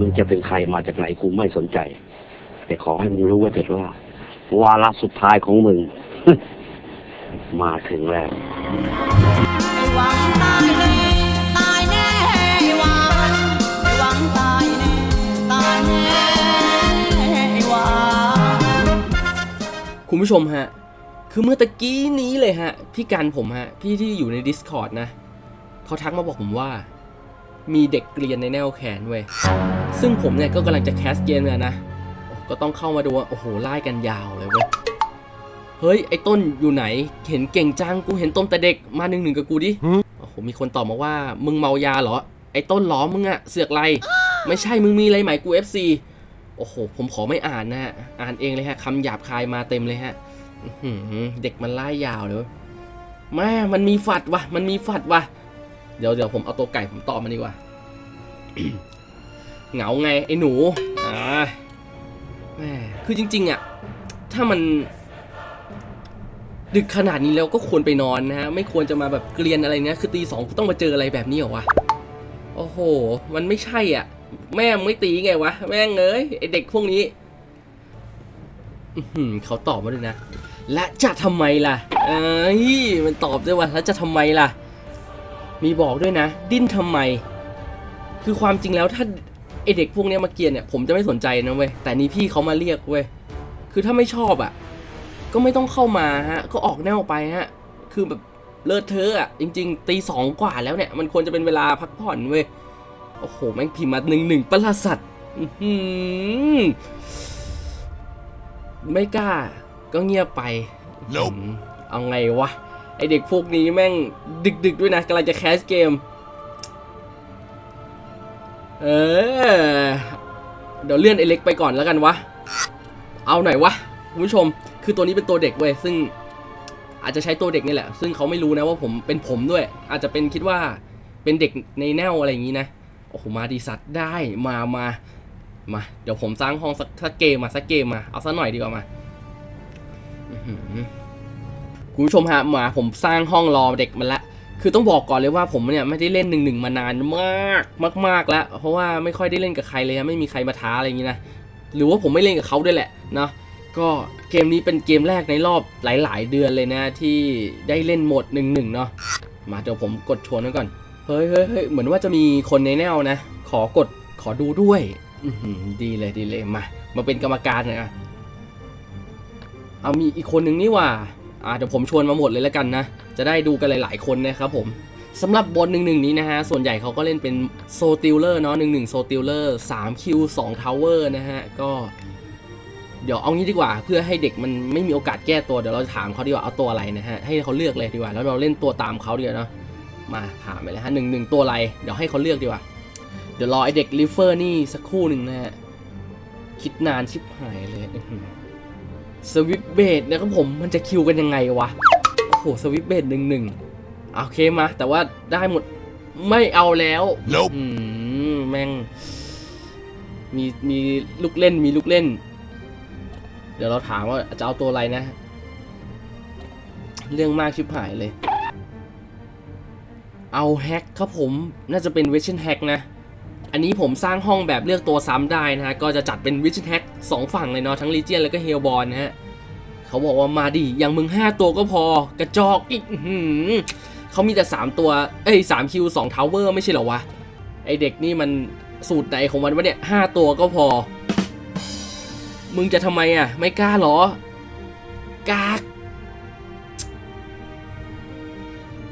มึงจะเป็นใครมาจากไหนกูไม่สนใจ แต่ขอให้มึงรู้ไว้เถิดว่า วาระสุดท้ายของมึง มาถึงแล้วหวังตายแน่ตายแน่หวังหวังตายแน่ตายแน่หวังคุณผู้ชมฮะ คือเมื่อตะกี้นี้เลยฮะ พี่กันผมฮะ พี่ที่อยู่ใน Discord นะ เขาทักมาบอกผมว่า มีเด็กเกรียนในแนวแขนเว้ยซึ่งผมเนี่ยก็กำลังจะแคสเกมเลยนะ ก็ต้องเข้ามาดูว่า โอ้โหไล่กันยาวเลยเว้ยเฮ้ย ไอ้ต้นอยู่ไหน เห็นเก่งจังกูเห็นต้นแต่เด็กมาหนึ่งหนึ่งกับกูดิโอ้โหมีคนตอบมาว่ามึงเมายาเหรอ ไอ้ต้นล้อมึงอะเสือกไร ไม่ใช่มึงมีอะไรไหมกู FC โอ้โห ผมขอไม่อ่านนะฮะ อ่านเองเลยฮะคำหยาบคายมาเต็มเลยฮะเด็กมันไล่ยาวเลยเว้ยแม่มันมีฝัดวะมันมีฝัดวะ เดี๋ยวเดี๋ยวผมเอาตัวไก่ผมตอบมันดีกว่า เหงาไงไอ้หนู อ่าแม่คือจริง ๆอะ ถ้ามัน ดึกขนาดนี้แล้วก็ควรไปนอนนะฮะ ไม่ควรจะมาแบบเกลียนอะไรเนี้ย คือตีสองต้องมาเจออะไรแบบนี้เหรอวะ โอ้โห มันไม่ใช่อะ แม่ไม่ตีไงวะ แม่งเอ้ยไอเด็กพวกนี้เขาตอบมาด้วยนะ และจะทำไมล่ะ เอ้ย มันตอบด้วยว่าแล้วจะทำไมล่ะ มีบอกด้วยนะ ดิ้นทำไม คือความจริงแล้วถ้าไอเด็กพวกเนี้ยมาเกลียนเนี่ยผมจะไม่สนใจนะเว้ยแต่นี่พี่เขามาเรียกเว้ยคือถ้าไม่ชอบอะ ก็ไม่ต้องเข้ามาฮะ ก็ออกแนวไปฮะ คือแบบเลิศเทอะอะจริง ๆ ตีสองกว่าแล้วเนี่ย มันควรจะเป็นเวลาพักผ่อนเว้ยโอ้โหแม่งพิมพ์มาหนึ่งหนึ่งประหลาดสัตว์อื้อหือไม่กล้า ก็เงียบไป Nope อืมเอาไงวะ ไอเด็กพวกนี้แม่งดึกๆด้วยนะกำลังจะแคสเกม เออ เดี๋ยวเลื่อนไอเล็กไปก่อนแล้วกันวะ เอาหน่อยวะคุณผู้ชม คือตัวนี้เป็นตัวเด็กเว้ย ซึ่งอาจจะใช้ตัวเด็กนี่แหละ ซึ่งเขาไม่รู้นะว่าผมเป็นผมด้วย อาจจะเป็นคิดว่าเป็นเด็กในแนวอะไรอย่างนี้นะ โอ้โห มาดีสัตว์ได้ มามามา เดี๋ยวผมสร้างห้องสักสักเกมมาสักเกมมา เอาสักหน่อยดีกว่ามา คุณผู้ชมฮะมาผมสร้างห้องรอเด็กมันละคือต้องบอกก่อนเลยว่าผมเนี่ยไม่ได้เล่นหนึ่งหนึ่งมานานมากมากๆแล้ว เพราะว่าไม่ค่อยได้เล่นกับใครเลยไม่มีใครมาท้าอะไรอย่างนี้นะหรือว่าผมไม่เล่นกับเขาด้วยแหละเนาะก็เกมนี้เป็นเกมแรกในรอบหลาย ๆ เดือนเลยนะที่ได้เล่นโหมดหนึ่งหนึ่งเนาะมาเดี๋ยวผมกดชวนไว้ก่อนเฮ้ยเฮ้ยเฮ้ยเหมือนว่าจะมีคนในแนวนะ ขอกดขอดูด้วยอือหือดีเลยดีเลยมา มาเป็นกรรมการหน่อยอะเอามีอีกคนหนึ่งนี่ว่า อ่าเดี๋ยวผมชวนมาหมดเลยแล้วกันนะ จะได้ดูกันหลาย ๆ คนนะครับผมสำหรับบนหนึ่งหนึ่งนี้นะฮะ ส่วนใหญ่เขาก็เล่นเป็นโซติลเลอร์เนาะหนึ่งหนึ่งโซติลเลอร์สามคิวสองทาวเวอร์นะฮะ ก็ เดี๋ยวเอางี้ดีกว่า เพื่อให้เด็กมันไม่มีโอกาสแก้ตัว เดี๋ยวเราจะถามเขาดีกว่าเอาตัวอะไรนะฮะ ให้เขาเลือกเลยดีกว่า แล้วเราเล่นตัวตามเขาดีกว่าเนาะ มาถามไปเลยฮะหนึ่งหนึ่งตัวอะไร เดี๋ยวให้เขาเลือกดีกว่า เดี๋ยวรอไอเด็กลิฟเฟอร์นี่สักครู่หนึ่งนะฮะ คิดนานชิบหายเลย สวิปเบดนะครับผมมันจะคิวกันยังไงวะ โอ้โหสวิปเบดหนึ่งหนึ่งโอเคมาแต่ว่าได้หมดไม่เอาแล้ว Nope อืมแม่งมีมีลูกเล่นมีลูกเล่น เดี๋ยวเราถามว่าจะเอาตัวอะไรนะ เรื่องมากชิบหายเลย เอาแฮกครับผมน่าจะเป็นเวช i นแฮกนะ อันนี้ผมสร้างห้องแบบเลือกตัวซ้ำได้นะฮะก็จะจัดเป็นวิช i นแฮก สองฝั่งเลยเนาะทั้งลีเจียนแล้วก็เฮลบอลนะฮะเขาบอกว่ามาดิอย่างมึง 5 ตัวก็พอกระจอกอีกเขามีแต่ 3 ตัวเอ้ย3คิว2ทาวเวอร์ไม่ใช่เหรอวะ ไอเด็กนี่มันสูตรไหนของมันวะเนี่ย5ตัวก็พอ มึงจะทำไมอะ ไม่กล้าเหรอกาก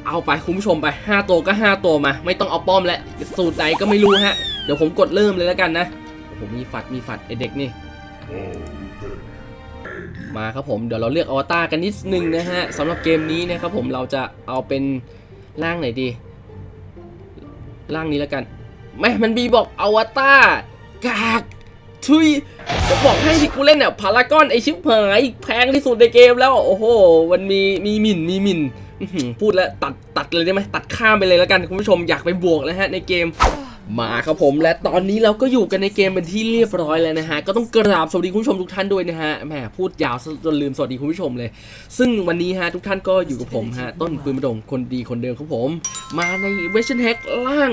เอาไปคุณผู้ชมไป 5 ตัวก็ 5 ตัวมา ไม่ต้องเอาป้อมแล้วสูตรไหนก็ไม่รู้ฮะ เดี๋ยวผมกดเริ่มเลยแล้วกันนะโอ้โหมีฝัดมีฝัดไอเด็กนี่ มาครับผมเดี๋ยวเราเลือกอวตารกันนิดนึงนะฮะสำหรับเกมนี้นะครับผมเราจะเอาเป็นร่างไหนดีร่างนี้แล้วกันแม่มันบีบอกอวตารกากทุยจะบอกให้ที่กูเล่นเนี่ยพารากอนไอชิบหายแพงที่สุดในเกมแล้วโอ้โหมันมีมีหมิ่นมีหมิ่นพูดแล้วตัดตัดเลยได้ไหมตัดข้ามไปเลยแล้วกันคุณผู้ชมอยากไปบวกแล้วฮะในเกม มาครับผมและตอนนี้เราก็อยู่กันในเกมเป็นที่เรียบร้อยแล้วนะฮะก็ต้องกราบสวัสดีคุณผู้ชมทุกท่านด้วยนะฮะแหมพูดยาวจนลืมสวัสดีคุณผู้ชมเลย ซึ่งวันนี้ฮะทุกท่านก็อยู่กับผมฮะต้นปืนประดงคนดีคนเดิมครับผม มาในเวช t นแฮกล่าง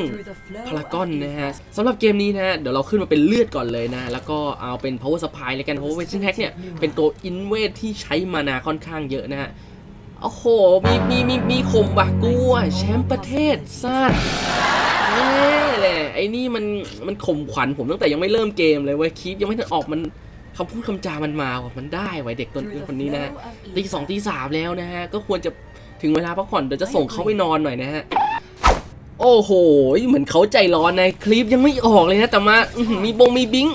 พารากอนนะฮะสำหรับเกมนี้นะฮะเดี๋ยวเราขึ้นมาเป็นเลือดก่อนเลยนะแล้วก็เอาเป็น power supply เลยกันเพราะว่าเวช t นแฮกเนี่ยเป็นตัวอินเวทที่ใช้มานาค่อนข้างเยอะนะฮะโอ้โหมีมีมีมีข่มบะกูอะแชมป์ประเทศซาด แน่แหละไอ้นี่มันมันข่มขวัญผมตั้งแต่ยังไม่เริ่มเกมเลยเว้ยคลิปยังไม่ทันออกมันคำพูดคำจามันมาว่ะมันได้ไว้เด็กต้นคนนี้นะตีสองตีสามแล้วนะฮะก็ควรจะถึงเวลาพักผ่อนเดี๋ยวจะส่งเขาไปนอนหน่อยนะฮะโอ้โห เหมือนเขาใจร้อนในคลิปยังไม่ออกเลยนะ แต่มามีบงมีบิง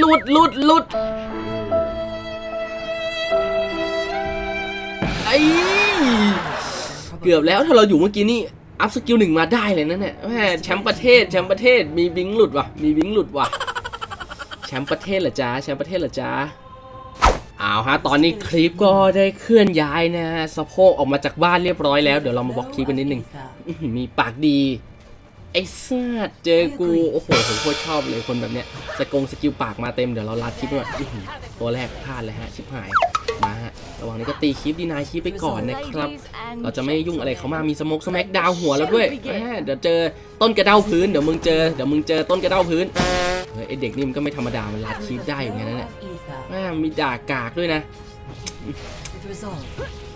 หลุดหลุดหลุดไอเกือบแล้วถ้าเราอยู่เมื่อกี้นี่ อัพสกิลหนึ่งมาได้เลยนะเนี่ยแม่แชมป์ประเทศแชมป์ประเทศมีบิงหลุดว่ะมีบิงหลุดว่ะแชมป์ประเทศเหรอจ๊ะแชมป์ประเทศเหรอจ๊ะเอาฮะตอนนี้คลิปก็ได้เคลื่อนย้ายนะฮะสะโพกออกมาจากบ้านเรียบร้อยแล้วเดี๋ยวเรามาบอกคลิปกันนิดนึงอื้อหือมีปากดีไอ้ซาดเจอกูโอ้โหผมโคตรชอบเลยคนแบบเนี้ยสกงสกิลปากมาเต็มเดี๋ยวเราลัดคลิปไว้ก่อนอื้อหือตัวแรกพลาดเลยฮะชิบหายมาฮะ ระหว่างนี้ก็ตีคลิปดีนายคลิปไปก่อนนะครับ เราจะไม่ยุ่งอะไรเขามากมีสโมกสแม็กดาวหัวแล้วด้วยแหมเดี๋ยวเจอต้นกระเด้าพื้นเดี๋ยวมึงเจอเดี๋ยวมึงเจอต้นกระเด้าพื้นเฮ้ยไอเด็กนี่มันก็ไม่ธรรมดามันลัดคลิปได้อย่างนั้นนะแม่มีด่ากากด้วยนะ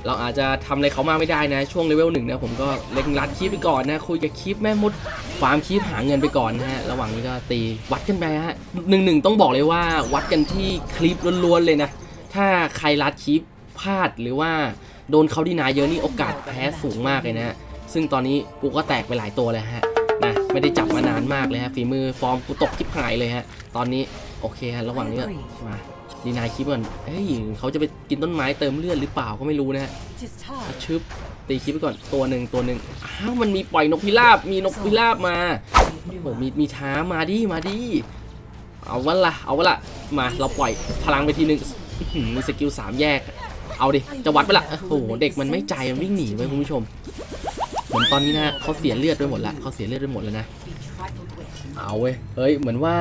เราอาจจะทำอะไรเขามากไม่ได้นะ ช่วงเลเวลหนึ่งนะผมก็เล็งรัดคลิปไปก่อนนะคุยกับคลิปแม่มดฟาร์มคลิปหาเงินไปก่อนนะฮะระหว่างนี้ก็ตีวัดกันไปฮะหนึ่งหนึ่งต้องบอกเลยว่าวัดกันที่คลิปล้วนๆเลยนะถ้าใครรัดคลิป พลาดหรือว่าโดนเขาดีนายเยอะนี่โอกาสแพ้สูงมากเลยนะฮะ ซึ่งตอนนี้กูก็แตกไปหลายตัวเลยฮะนะไม่ได้จับมานานมากเลยฮะฝีมือฟอร์มกูตกทิพหายเลยฮะ ตอนนี้โอเคฮะระหว่างนี้มาดีนายคลิปก่อนเฮ้ยเขาจะไปกินต้นไม้เติมเลือดหรือเปล่าก็ไม่รู้นะฮะชึบตีคลิปไปก่อนตัวหนึ่งตัวหนึ่งอ้าวมันมีปล่อยนกพิราบมีนกพิราบมาโอ้มีมีช้ามาดิมาดิเอาวะละเอาวะละมาเราปล่อยพลังไปทีหนึ่งมีสกิลสามแยก เอาดิ จะวัดไปละโอ้โห เด็กมันไม่ใจ มันวิ่งหนีไว้ยคุณผู้ชม เหมือนตอนนี้นะเขาเสียเลือดไปหมดละเขาเสียเลือดไปหมดแล้วนะ เอาเว้ย เฮ้ย เหมือนว่า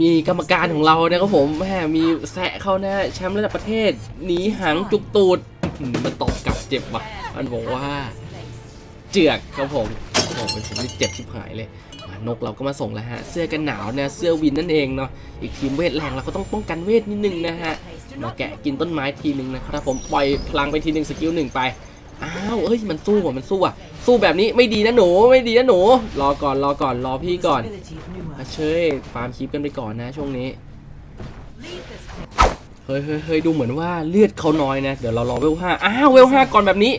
มีกรรมการของเราเนี่ยครับผมแหมมีแซะเข้าน้าแชมป์ระดับประเทศ หนีหางจุกตูดมันตบกลับเจ็บว่ะ มันบอกว่า เจือกครับผมโอ้โหผมนี่เจ็บชิบหายเลยนกเราก็มาส่งแล้วฮะ เสื้อกันหนาวเนี่ยเสื้อวินนั่นเองเนาะ อีกทีมเวทแรงเราก็ต้องป้องกันเวทนิดนึงนะฮะ มาแกะกินต้นไม้ทีนึงนะครับผมปล่อยพลังไปทีนึงสกิลหนึ่งไปอ้าวเอ้ยมันสู้ว่ะมันสู้อะสู้แบบนี้ไม่ดีนะหนูไม่ดีนะหนูรอก่อนรอก่อนรอพี่ก่อนอะเชยฟาร์มคลิปกันไปก่อนนะช่วงนี้เฮ้ยเฮ้ยเฮ้ยดูเหมือนว่าเลือดเขาน้อยนะ เดี๋ยวเรารอเวลห้าอ้าวเวลห้าก่อนแบบนี้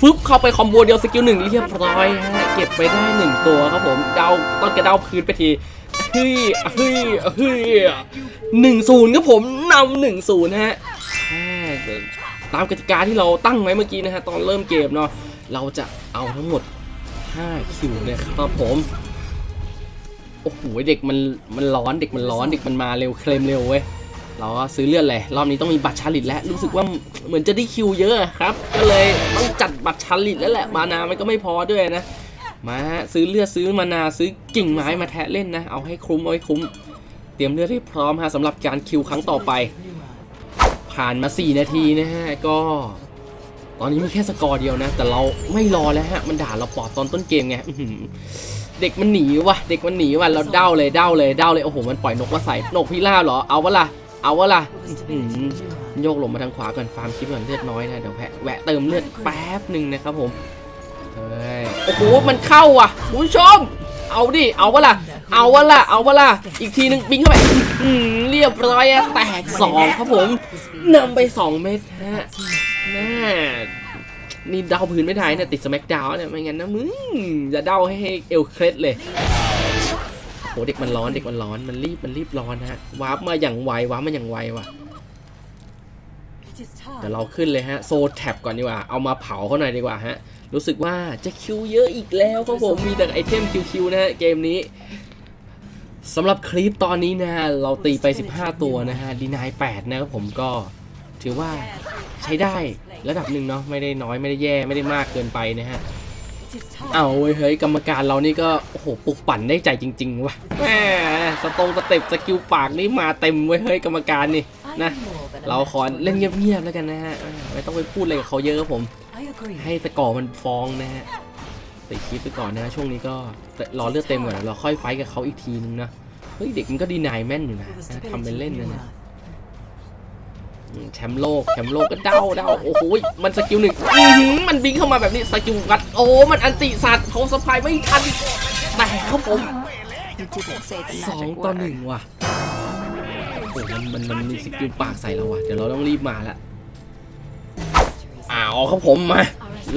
ฟึบเข้าไปคอมโบเดียวสกิลหนึ่งเรียบร้อยฮะเก็บไปได้หนึ่งตัวครับผมเดาต้นกระเดาพื้นไปที เฮ้ยเฮ้ยเฮ้ยหนึ่งศูนย์ครับผมนำหนึ่งศูนย์ฮะตามกติกาที่เราตั้งไว้เมื่อกี้นะฮะตอนเริ่มเกมเนาะเราจะเอาทั้งหมด 5 คิวเลยครับผม โอ้โหเด็กมันมันร้อนเด็กมันร้อนเด็กมันมาเร็วเคลมเร็วเว้ยเราก็ซื้อเลือดเลยรอบนี้ต้องมีบัตรชาลิตแล้วรู้สึกว่าเหมือนจะได้คิวเยอะครับ ก็เลยต้องจัดบัตรชาลิตแล้วแหละมานามันก็ไม่พอด้วยนะ มาซื้อเลือดซื้อมานาซื้อกิ่งไม้มาแทะเล่นนะ เอาให้คุ้มเอาให้คุ้ม เตรียมเลือดให้พร้อมฮะสำหรับการคิวครั้งต่อไป ผ่านมา 4 นาทีนะฮะ ก็ ตอนนี้มีแค่สกอร์เดียวนะ แต่เราไม่รอแล้วฮะ มันด่าเราปอดตอนต้นเกมไงเด็กมันหนีว่ะเด็กมันหนีว่ะเราเด้าเลยเด้าเลยเด้าเลยโอ้โหมันปล่อยนกมาใส่นกพิราบเหรอเอาวะล่ะเอาวะล่ะโยกลงมาทางขวาก่อนฟาร์มคลิปก่อนเลือดน้อยนะเดี๋ยวแวะแวะเติมเลือดแป๊บหนึ่งนะครับผม เฮ้ยโอ้โหมันเข้าว่ะคุณผู้ชม เอาดิเอาวะล่ะ เอาวะล่ะเอาวะล่ะอีกทีหนึงบิงเข้าไปอื้อหือเรียบร้อยอะแตกสองครับผมนำไปสองเม็ดฮะแม่นี่เดาพื้นไม่ได้เนี่ยติดสแมกดาวเนี่ยไม่งั้นนะมึงจะเดาให้เอลเคล็ดเลยโหเด็กมันร้อนเด็กมันร้อนมันรีบมันรีบร้อนฮะวาร์ปมาอย่างไววาร์ปมาอย่างไวว่ะ เดี๋ยวเราขึ้นเลยฮะ โซแท็บก่อนดีกว่า เอามาเผาเขาหน่อยดีกว่าฮะ รู้สึกว่าจะคิวเยอะอีกแล้วครับผม มีแต่ไอเทมคิวๆนะฮะเกมนี้สำหรับคลิปตอนนี้นะฮะ เราตีไป 15 ตัวนะฮะ ดีนาย8นะครับผมก็ถือว่าใช้ได้ระดับหนึ่งเนาะไม่ได้น้อยไม่ได้แย่ไม่ได้มากเกินไปนะฮะเอาเว้ยเฮ้ยกรรมการเรานี่ก็โอ้โหปลุกปั่นได้ใจจริง ๆ ว่ะแหมสตรงสเต็ปสกิลปากนี่มาเต็มเว้ยเฮ้ยกรรมการนี่นะ เราขอเล่นเงียบๆแล้วกันนะฮะอ่าไม่ต้องไปพูดอะไรกับเขาเยอะครับผม ให้สกอร์มันฟ้องนะฮะติดคลิปไปก่อนนะช่วงนี้ก็รอเลือดเต็มก่อนนะเราค่อยไฟท์กับเขาอีกทีนึงนะเฮ้ยเด็กมันก็ดีนายแม่นอยู่นะนะทำเป็นเล่นนะเนี่ยอืมแชมป์โลกแชมป์โลกก็เด้าเด้าโอ้โหมันสกิลหนึ่งอื้อหือมันบิงเข้ามาแบบนี้สกิลวัดโอ้มันอันติสัตว์เขาสปายไม่ทันแต่ครับผมสองต่อหนึ่งว่ะโอ้ มันมันมันมีสกิลปากใส่เราว่ะ เดี๋ยวเราต้องรีบมาละอ้าวครับผมมา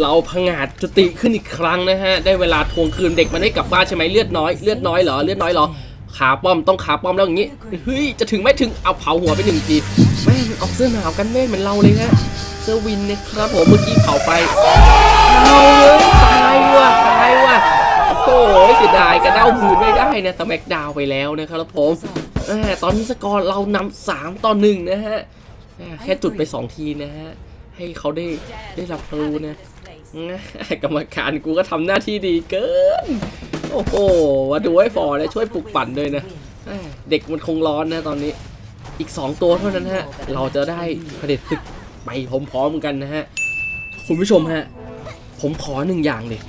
เราพังอาจจุติขึ้นอีกครั้งนะฮะ ได้เวลาทวงคืนเด็กมันได้กลับบ้านใช่ไหมเลือดน้อย เลือดน้อยเหรอ เลือดน้อยเหรอ ขาป้อมต้องขาป้อมแล้วอย่างงี้ เฮ้ย จะถึงไม่ถึง เอาเผาหัวไปหนึ่งทีแม่งออกเสื้อหนาวกันเมฆเหมือนเราเลยฮะ เสื้อวินนะครับผมเมื่อกี้เผาไปเอาเลยตายว่ะตายว่ะโอ้โหเสียดายกระเด้าพื้นไม่ได้นะสแมกดาวไปแล้วนะครับผม ตอนนี้สกอร์เรานำสามต่อหนึ่งนะฮะแค่จุดไปสองทีนะฮะ ให้เขาได้ได้รับรู้นะกรรมการกูก็ทำหน้าที่ดีเกิน โอ้โหมาดูให้ฟอร์นะช่วยปลุกปั่นด้วยนะเด็กมันคงร้อนนะตอนนี้ อีก 2 ตัวเท่านั้นฮะ เราจะได้เผด็จศึกไปพร้อมๆกันนะฮะ คุณผู้ชมฮะ ผมขอหนึ่งอย่างเลย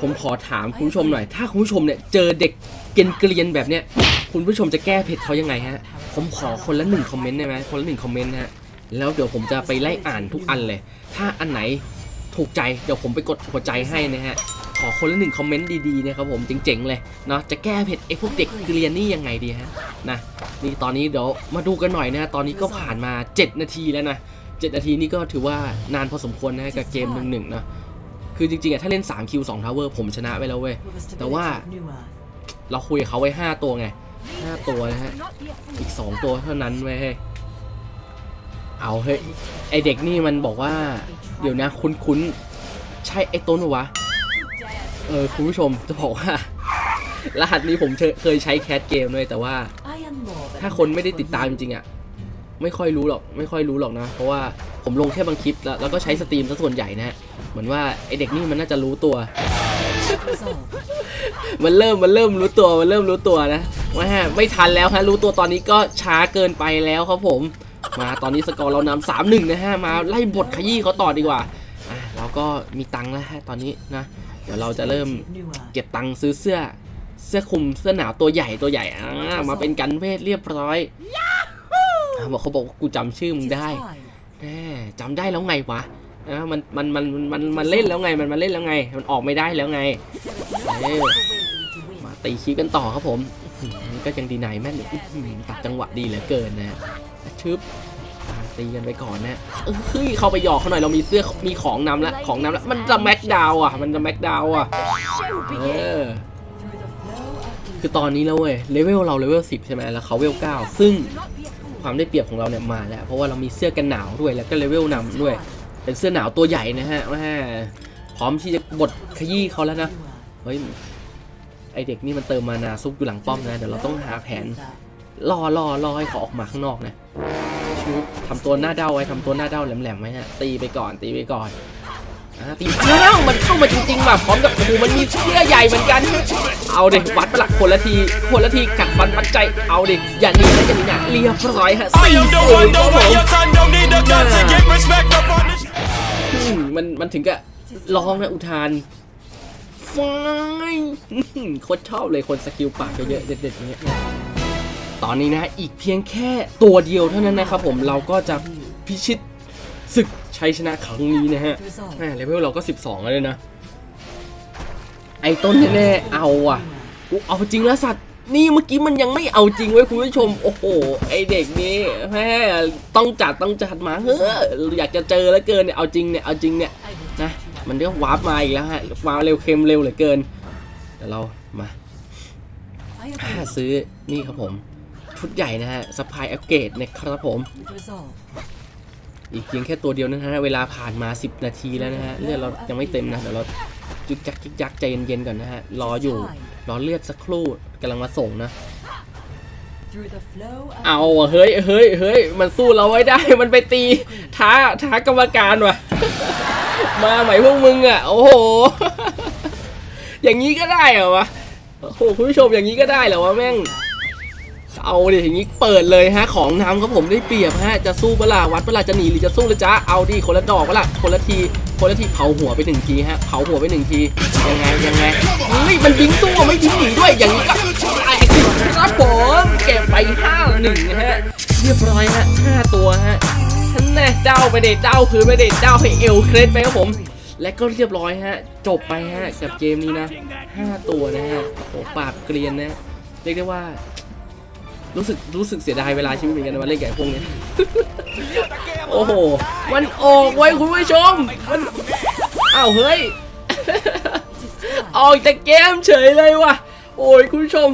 ผมขอถามคุณผู้ชมหน่อย ถ้าคุณผู้ชมเนี่ยเจอเด็ก เกรียนๆแบบเนี้ยคุณผู้ชมจะแก้เผ็ดเขายังไงฮะ ผมขอคนละหนึ่งคอมเมนต์ได้ไหมคนละหนึ่งคอมเมนต์นะฮะแล้วเดี๋ยวผมจะไปไล่อ่านทุกอันเลย ถ้าอันไหนถูกใจเดี๋ยวผมไปกดหัวใจให้นะฮะขอคนละหนึ่งคอมเมนต์ดีๆนะครับผมเจ๋งๆเลยเนาะจะแก้เผ็ดไอ้พวกเด็กเกรียนนี่ยังไงดีฮะนะนี่ตอนนี้เดี๋ยวมาดูกันหน่อยนะฮะตอนนี้ก็ผ่านมา 7 นาทีแล้วนะ7นาทีนี่ก็ถือว่านานพอสมควรนะฮะกับเกมหนึ่งหนึ่งๆนะคือจริงๆอะถ้าเล่น3คิว2ทาวเวอร์ผมชนะไปแล้วเว้ยแต่ว่า เราคุยกับเขาไว้5ตัวไง5ตัวนะฮะ อีก2ตัวเท่านั้นเว้ยเฮ้เอาเฮ้ยไอเด็กนี่มันบอกว่า เดี๋ยวนะคุ้นๆ ใช่ไอต้นปะวะ เออคุณผู้ชมจะบอกว่า รหัสนี้ผมเคยใช้แคสเกมเลยแต่ว่า ถ้าคนไม่ได้ติดตามจริงๆอะไม่ค่อยรู้หรอกไม่ค่อยรู้หรอกนะ เพราะว่าผมลงแค่บางคลิปแล้วแล้วก็ใช้สตรีมซะส่วนใหญ่นะฮะเหมือนว่าไอเด็กนี่มันน่าจะรู้ตัว มันเริ่มมันเริ่มรู้ตัวมันเริ่มรู้ตัวนะว่าฮะไม่ทันแล้วฮะรู้ตัวตอนนี้ก็ช้าเกินไปแล้วครับผม มาตอนนี้สกอร์เรานำสามหนึ่งนะฮะมาไล่บทขยี้เขาต่อดีกว่าอะเราก็มีตังค์แล้วฮะตอนนี้นะเดี๋ยวเราจะเริ่มเก็บตังค์ซื้อเสื้อเสื้อคลุมเสื้อหนาวตัวใหญ่ตัวใหญ่อ่ามาเป็นกันเวทเรียบร้อยอะบอกเขาบอกว่ากูจำชื่อมึงได้แน่จำได้แล้วไงวะ อะมันมันมันมันมันเล่นแล้วไงมันมาเล่นแล้วไง มันออกไม่ได้แล้วไงมาตีคีกันต่อครับผมก็ยังดีนายแม่นอยู่อื้อหือตัดจังหวะดีเหลือเกินนะชึบตีกันไปก่อนนะเฮ้ยเข้าไปหยอกเขาหน่อยเรามีเสื้อมีของนำล้วของนำล้วมันจะแม็กดาวอะ มันจะแม็กดาวอะเออคือตอนนี้แล้วเว้ยเลเวลเราเลเวล10ใช่ไหมแล้วเขาเลเวล9ซึ่งความได้เปรียบของเราเนี่ยมาแล้ว เพราะว่าเรามีเสื้อกันหนาวด้วยแล้วก็เลเวลนำด้วย เป็นเสื้อหนาวตัวใหญ่นะฮะแม่พร้อมที่จะบดขยี้เขาแล้วนะ เฮ้ย ไอเด็กนี่มันเติมมานาซุปอยู่หลังป้อมนะ เดี๋ยวเราต้องหาแผนล่อล่อล่อให้เขาออกมาข้างนอกนะชุบทำตัวหน้าเด้าไว้ทำตัวหน้าเด้าแหลมๆไว้ฮะ ตีไปก่อน ตีไปก่อนอ่าตีอ้าวมันเข้ามาจริงๆแบบพร้อมกับโอ้โหมันมีเสื้อใหญ่เหมือนกัน เอาเดิวัดประหลักคนละทีคนละทีกัดฟันปันใจ เอาเดิอย่าหนีนะอย่าหนีนะเรียบร้อยฮะสี่ศูนย์ครับผม มมันมันถึงกับร้องนะอุทานฟายอื้อหือโคตรชอบเลยคนสกิลปากเยอะๆเด็ดๆอย่างเงี้ยตอนนี้นะอีกเพียงแค่ตัวเดียวเท่านั้นนะครับผมเราก็จะพิชิตศึกชัยชนะครั้งนี้นะฮะแหม่เลเวลเราก็ 12 แล้วเลยนะ ไอ้ต้นแน่ๆเอาอะกูเอาจริงแล้วสัตว์ นี่เมื่อกี้มันยังไม่เอาจริงเว้คุณผู้ชม โอ้โห ไอเด็กนี่แม่ต้องจัดต้องจัดมาเฮ้ออยากจะเจอแล้วเกินเนี่ยเอาจริงเนี่ยเอาจริงเนี่ยนะมันเรียกวาร์ปมาอีกแล้วฮะวาร์ปเร็วเค็มเร็วเหลือเกินเดี๋ยวเรามาซื้อนี่ครับผม ชุดใหญ่นะฮะสปายอัปเกรดนะครับผม อีกเพียงแค่ตัวเดียวนะฮะเวลาผ่านมา 10 นาทีแล้วนะฮะเลือดเรายังไม่เต็มนะเดี๋ยวเรา จึกจักจึกจักใจเย็นๆก่อนนะฮะรออยู่รอเลือดสักครู่กำลังมาส่งนะ เอาอะเฮ้ยเฮ้ยเฮ้ยมันสู้เราไว้ได้มันไปตีท้าท้ากรรมการว่ะ มาไหมพวกมึงอะ โอ้โห อย่างนี้ก็ได้เหรอวะโอ้โหคุณผู้ชมอย่างนี้ก็ได้เหรอวะแม่งเอาดิอย่างนี้เปิดเลยฮะของน้ำครับผมได้เปรียบฮะจะสู้เปะล่าวัดเปะล่าจะหนีหรือจะสู้เลยจ้าเอาดิคนละดอกเปะล่าคนละที คนละทีเผาหัวไปหนึ่งทีฮะเผาหัวไปหนึ่งทียังไงยังไงเฮ้ยมันบิงสู้ไม่บิงหนีด้วยอย่างนี้ก็แตกสิครับผมเก็บไปห้าหนึ่งฮะเรียบร้อยฮะห้าตัวฮะท่านแน่เจ้าไปเด็ดเจ้าคือไปเด็ดเจ้าให้เอลเครดไปครับผมและก็เรียบร้อยฮะ จบไปฮะ กับเกมนี้นะห้าตัวนะฮะโอ้ปราบเกรียนนะ เรียกได้ว่า รู้สึกรู้สึกเสียดายเวลาชีวิตเหมือนกันนะมาเล่นกับไอ้พวกเนี้ย โอ้โห มันออกไว้ยคุณผู้ชม มัน อ้าวเฮ้ย ออกจากเกมเฉยเลยว่ะ โอ้ยคุณผู้ชม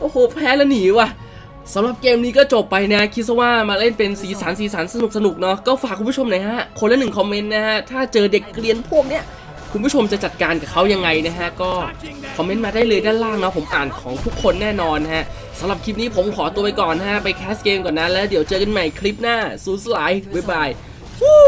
โอ้โหแพ้แล้วหนีว่ะสำหรับเกมนี้ก็จบไปนะคิดซะว่ามาเล่นเป็นสีสันสีสันสนุกสนุกๆเนาะก็ฝากคุณผู้ชมหน่อยฮะคนละหนึ่งคอมเมนต์นะฮะถ้าเจอเด็กเกรียนพวกเนี้ย คุณผู้ชมจะจัดการกับเขายังไงนะฮะ ก็คอมเมนต์มาได้เลยด้านล่างเนาะผมอ่านของทุกคนแน่นอนฮะสำหรับคลิปนี้ผมขอตัวไปก่อนฮะ ไปแคสเกมก่อนนะ แล้วเดี๋ยวเจอกันใหม่คลิปหน้าซูสไลด์บ๊ายบายวู้